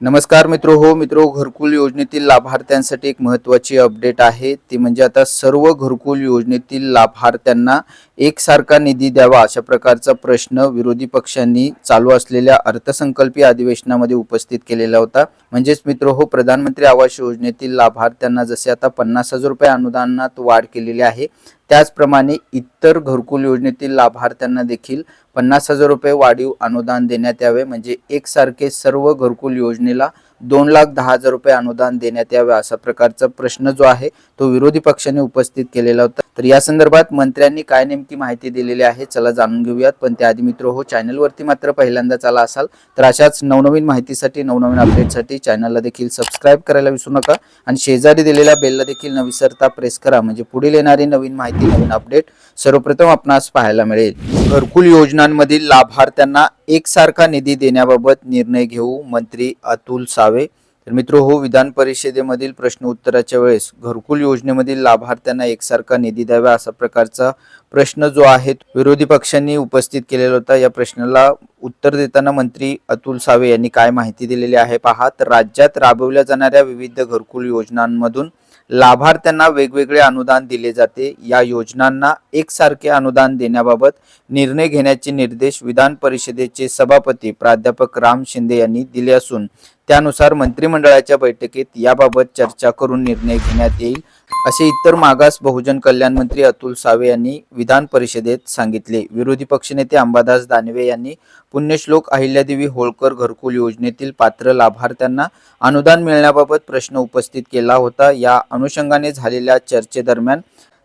नमस्कार मित्र हो मित्र घरकुल योजनेतील लाभार्थ्यांसाठी एक महत्त्वाची अपडेट आहे. ती म्हणजे आता सर्व घरकुल योजनेतील लाभार्थ्यांना एकसारखा निधी द्यावा अशा प्रकारचा प्रश्न विरोधी पक्षांनी चालू असलेल्या अर्थसंकल्पीय अधिवेशनामध्ये उपस्थित केलेला होता. म्हणजेच मित्र हो प्रधानमंत्री आवास योजनेतील लाभार्थ्यांना जसे आता पन्नास हजार रुपये अनुदानात वाढ केलेली आहे त्याचप्रमाणे इतर घरकुल योजनेतील लाभार्थ्यांना देखील पन्नास हजार रुपये वाढीव अनुदान देण्यात यावे. म्हणजे एकसारखे सर्व घरकुल योजनेला दोन लाख दहा हजार रुपये अनुदान देण्यात यावे असा प्रकारचा प्रश्न जो आहे तो विरोधी पक्षाने उपस्थित केलेला होता. तर या संदर्भात मंत्र्यांनी काय नेमकी माहिती दिलेली आहे चला जाणून घेऊयात. पण त्याआधी मित्र हो चॅनलवरती मात्र पहिल्यांदाच आला असाल तर अशाच नवनवीन माहितीसाठी नवनवीन अपडेटसाठी चॅनलला देखील सबस्क्राईब करायला विसरू नका. आणि शेजारी दिलेल्या बेलला देखील न विसरता प्रेस करा. म्हणजे पुढील येणारी नवीन माहिती नवीन अपडेट सर्वप्रथम आपणास पाहायला मिळेल. घरकुल योजनांमधील लाभार्थ्यांना एकसारखा निधी देण्याबाबत निर्णय घेऊ मंत्री अतुल सावे. तर मित्र हो विधान परिषदेमधील प्रश्न उत्तराच्या वेळेस घरकुल योजनेमधील लाभार्थ्यांना एकसारखा निधी द्यावा असा प्रकारचा प्रश्न जो आहे विरोधी पक्षांनी उपस्थित केलेला होता. या प्रश्नाला उत्तर देताना मंत्री अतुल सावे यांनी काय माहिती दिलेली आहे पहा. तर राज्यात राबवल्या जाणाऱ्या विविध घरकुल योजनांमधून लाभार्थ्यांना वेगवेगळे अनुदान दिले जाते. या योजनांना एकसारखे अनुदान देण्याबाबत निर्णय घेण्याचे निर्देश विधान परिषदेचे सभापती प्राध्यापक राम शिंदे यांनी दिले असून त्यानुसार मंत्रिमंडळाच्या बैठकीत याबाबत चर्चा करून निर्णय घेण्यात येईल. असे इतर मागास बहुजन कल्याण मंत्री अतुल सावे यांनी विधान परिषदेत सांगितले. विरोधी पक्षनेते अंबादास दानवे यांनी पुण्यश्लोक अहिल्यादेवी होळकर घरकुल योजनेतील पात्र लाभार्थ्यांना अनुदान मिळण्याबाबत प्रश्न उपस्थित केला होता. या अनुषंगाने झालेल्या चर्चेदरम्यान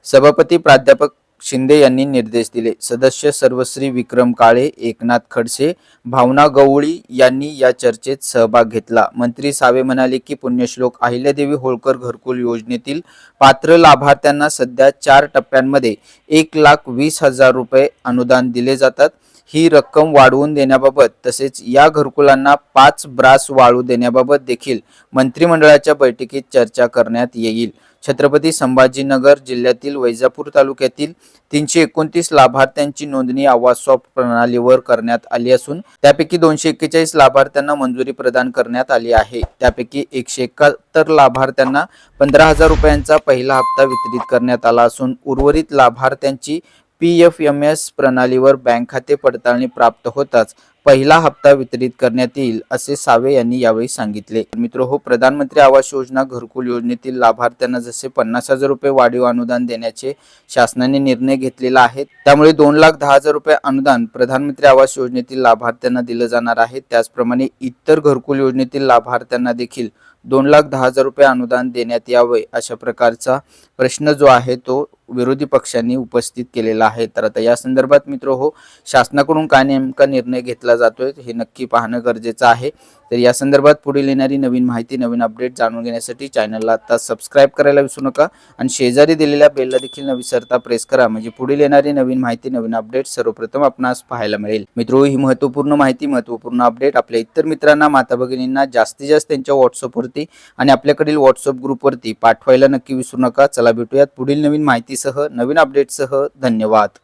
सभापती प्राध्यापक शिंदे यांनी निर्देश दिले. सदस्य सर्वश्री विक्रम काळे एकनाथ खडसे भावना गवळी यांनी या चर्चेत सहभाग घेतला. मंत्री सावे म्हणाले की पुण्यश्लोक अहिल्यादेवी होळकर घरकुल योजनेतील पात्र लाभार्थ्यांना सध्या चार टप्प्यांमध्ये एक लाख वीस हजार रुपये अनुदान दिले जातात. ही रक्कम वाढवून देण्याबाबत तसेच या घरकुलांना पाच ब्रास वाळू देण्याबाबत देखील मंत्रिमंडळाच्या बैठकीत चर्चा करण्यात येईल. छत्रपती संभाजीनगर जिल्ह्यातील वैजापूर तालुक्यातील तीनशे एकोणतीस लाभार्थ्यांची नोंदणी आवाज सॉफ्ट प्रणालीवर करण्यात आली असून त्यापैकी दोनशे एक्केचाळीस लाभार्थ्यांना मंजुरी प्रदान करण्यात आली आहे. त्यापैकी एकशे एकाहत्तर लाभार्थ्यांना पंधरा हजार रुपयांचा पहिला हप्ता वितरित करण्यात आला असून उर्वरित लाभार्थ्यांची पी एफ एम एस प्रणालीवर बँक खाते पडताळणी प्राप्त होताच पहिला हप्ता वितरित करण्यात येईल असे सावे यांनी यावेळी सांगितले. मित्र हो प्रधानमंत्री आवास योजना घरकुल योजनेतील लाभार्थ्यांना जसे पन्नास हजार रुपये वाढीव अनुदान देण्याचे शासनाने निर्णय घेतलेला आहे त्यामुळे दोन लाख दहा हजार रुपये अनुदान प्रधानमंत्री आवास योजनेतील लाभार्थ्यांना दिलं जाणार आहे. त्याचप्रमाणे इतर घरकुल योजनेतील लाभार्थ्यांना देखील दोन लाख दहा हजार रुपये अनुदान देण्यात यावे अशा प्रकारचा प्रश्न जो आहे तो विरोधी पक्षांनी उपस्थित केलेला आहे. तर आता या संदर्भात मित्र हो शासनाकडून काय नेमका निर्णय घेतला जातोय हे नक्की पाहणं गरजेचं आहे. तर या संदर्भात पुढील येणारी नवीन माहिती नवीन अपडेट जाणून घेण्यासाठी चॅनलला आता सबस्क्राईब करायला विसरू नका आणि शेजारी दिलेल्या बेलला देखील न विसरता प्रेस करा. म्हणजे पुढील येणारी नवीन माहिती नवीन अपडेट सर्वप्रथम आपणास पाहायला मिळेल. मित्रो हो, ही महत्त्वपूर्ण माहिती महत्त्वपूर्ण अपडेट आपल्या इतर मित्रांना माता भगिनींना जास्तीत जास्त त्यांच्या व्हॉट्सअपवर व्हॉट्सअपवरती आणि आपल्याकडील व्हॉट्सअप ग्रुपवरती पाठवायला नक्की विसरू नका. चला भेटूयात पुढील नवीन माहितीसह नवीन अपडेटसह धन्यवाद.